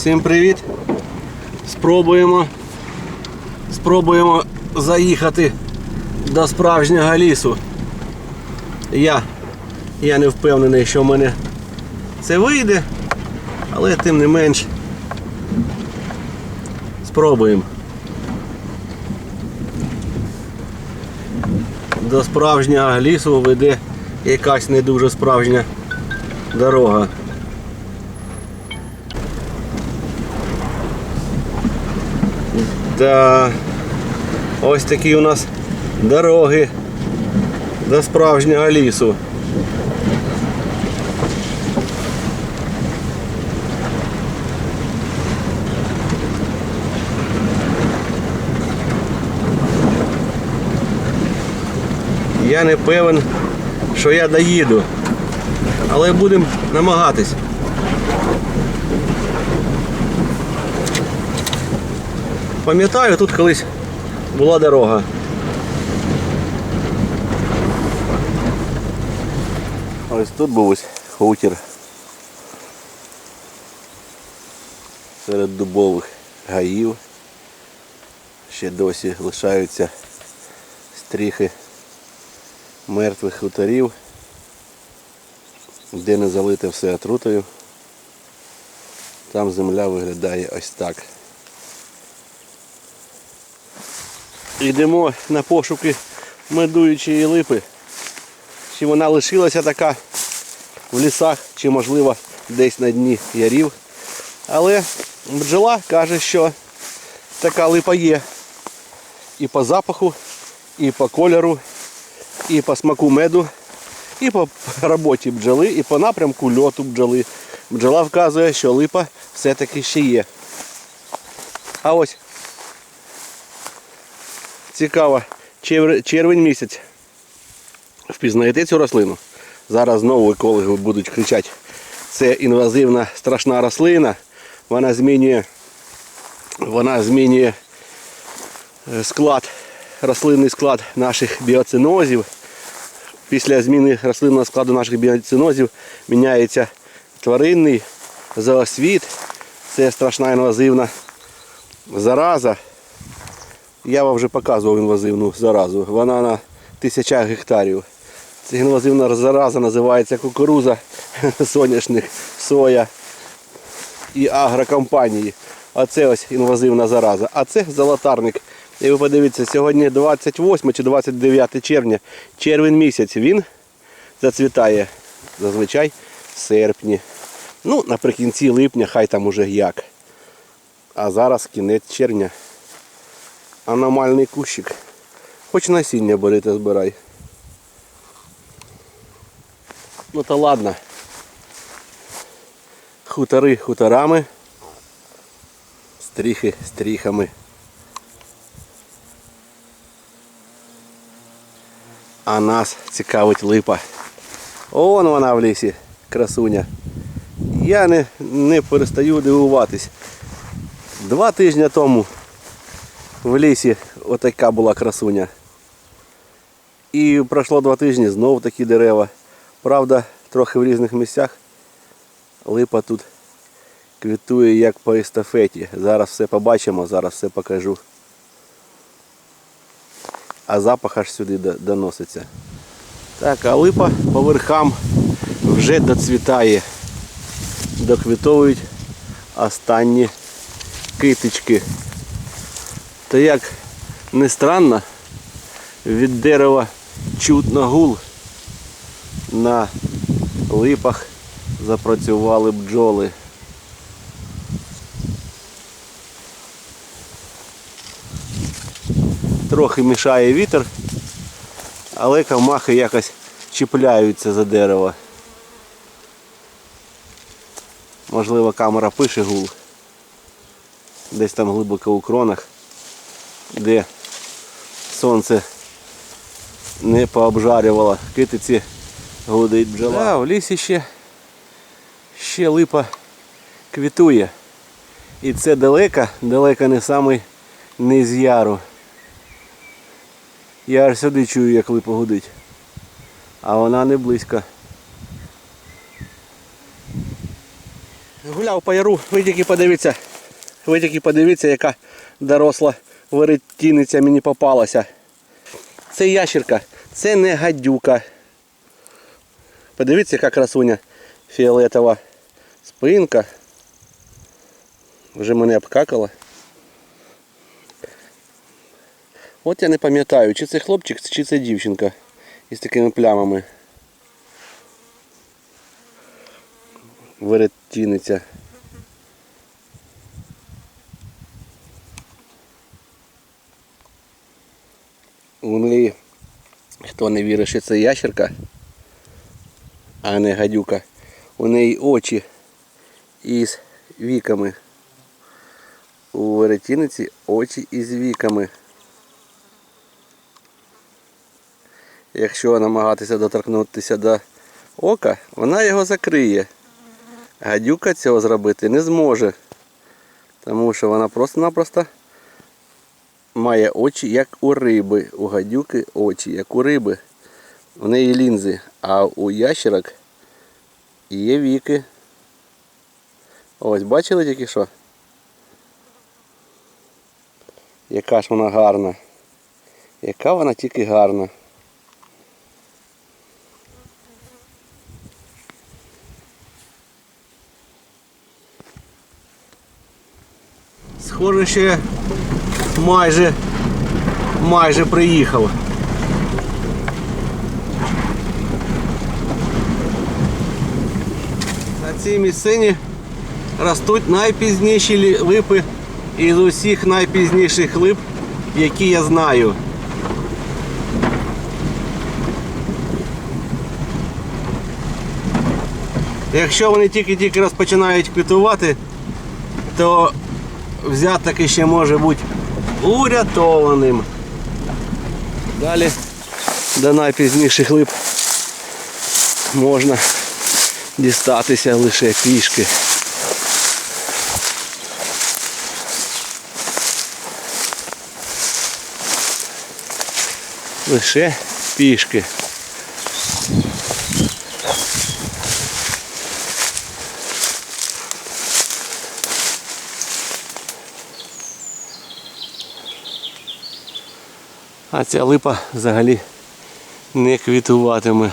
Всім привіт! Спробуємо. Спробуємо заїхати до справжнього лісу. Я, я не впевнений, що в мене це вийде, але тим не менш спробуємо. До справжнього лісу веде якась не дуже справжня дорога. Да. Ось такі у нас дороги до справжнього лісу. Я не певен, що я доїду, але будемо намагатись. Пам'ятаю, тут колись була дорога. Ось тут був ось хутір. Серед дубових гаїв. Ще досі лишаються стріхи мертвих хуторів, де не залите все отрутою. Там земля виглядає ось так. Йдемо на пошуки медуючої липи. Чи вона лишилася така в лісах, чи можливо десь на дні ярів. Але бджола каже, що така липа є. І по запаху, і по кольору, і по смаку меду, і по роботі бджоли, і по напрямку льоту бджоли. Бджола вказує, що липа все-таки ще є. А ось Цікаво, червень місяць. Впізнаєте цю рослину? Зараз знову екологи будуть кричати. Це інвазивна страшна рослина. Вона змінює, вона змінює е, склад, рослинний склад наших біоцинозів. Після зміни рослинного складу наших біоцинозів міняється тваринний зоосвіт. Це страшна інвазивна зараза. Я вам вже показував інвазивну заразу. Вона на тисячах гектарів. Ця інвазивна зараза називається кукуруза, соняшник, соя і агрокомпанії. Оце ось інвазивна зараза. А це золотарник. І ви подивіться, сьогодні 28 чи 29 червня, червень місяць, він зацвітає зазвичай в серпні. Ну, наприкінці липня, хай там уже як. А зараз кінець червня аномальний кущик. Хоч насіння бери збирай. Ну та ладно. Хутори хуторами. Стріхи стріхами. А нас цікавить липа. Он вона в лісі, красуня. Я не, не перестаю дивуватись. Два тижні тому в лісі отака була красуня. І пройшло два тижні, знову такі дерева. Правда, трохи в різних місцях. Липа тут квітує як по естафеті. Зараз все побачимо, зараз все покажу. А запах аж сюди доноситься. Так, а липа по верхам вже доцвітає. Доквітовують останні китички. Та як не странно, від дерева чутно гул. На липах запрацювали бджоли. Трохи мішає вітер, але камахи якось чіпляються за дерево. Можливо камера пише гул. Десь там глибоко у кронах де сонце не пообжарювало китиці гудить бджола. Да, в лісі ще, ще липа квітує. І це далеко, далеко не самий низ яру. Я аж сюди чую, як липа гудить. А вона не близько. Гуляв по яру, ви тільки подивіться, ви тільки подивіться, яка доросла веретіниця мені попалася. Це ящерка, це не гадюка. Подивіться, яка красуня фіолетова спинка. Вже мене обкакала. От я не пам'ятаю, чи це хлопчик, чи це дівчинка із такими плямами. Веретіниця. Неї, хто не вірить, що це ящерка, а не гадюка, у неї очі із віками. У веретіниці очі із віками. Якщо намагатися доторкнутися до ока, вона його закриє. Гадюка цього зробити не зможе. Тому що вона просто-напросто має очі, як у риби. У гадюки очі, як у риби. У неї лінзи, а у ящерок є віки. Ось, бачили тільки що? Яка ж вона гарна. Яка вона тільки гарна. Схоже, я майже, майже приїхав. На цій місцині ростуть найпізніші липи із усіх найпізніших лип, які я знаю. Якщо вони тільки-тільки розпочинають квітувати, то взяток ще може бути урятованим. Далі до найпізніших лип можна дістатися лише пішки. Лише пішки. А ця липа взагалі не квітуватиме.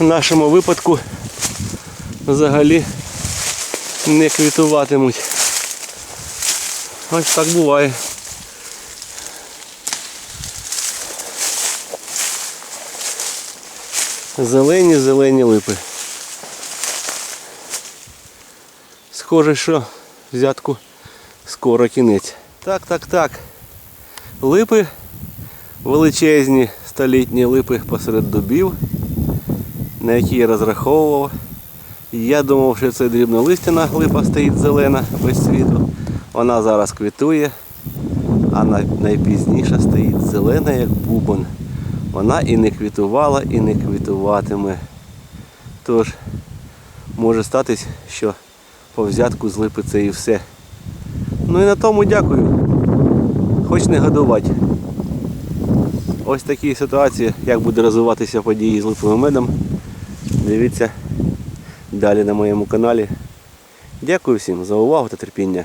в нашому випадку взагалі не квітуватимуть. Ось так буває. Зелені, зелені липи. Схоже, що взятку скоро кінець. Так, так, так. Липи величезні столітні липи посеред дубів на які я розраховував. Я думав, що це дрібнолистяна глипа стоїть зелена без світу. Вона зараз квітує, а най- найпізніше стоїть зелена, як бубон. Вона і не квітувала, і не квітуватиме. Тож, може статись, що по взятку з липи це і все. Ну і на тому дякую. Хоч не годувати. Ось такі ситуації, як буде розвиватися події з липовим медом. Дивіться далі на моєму каналі. Дякую всім за увагу та терпіння.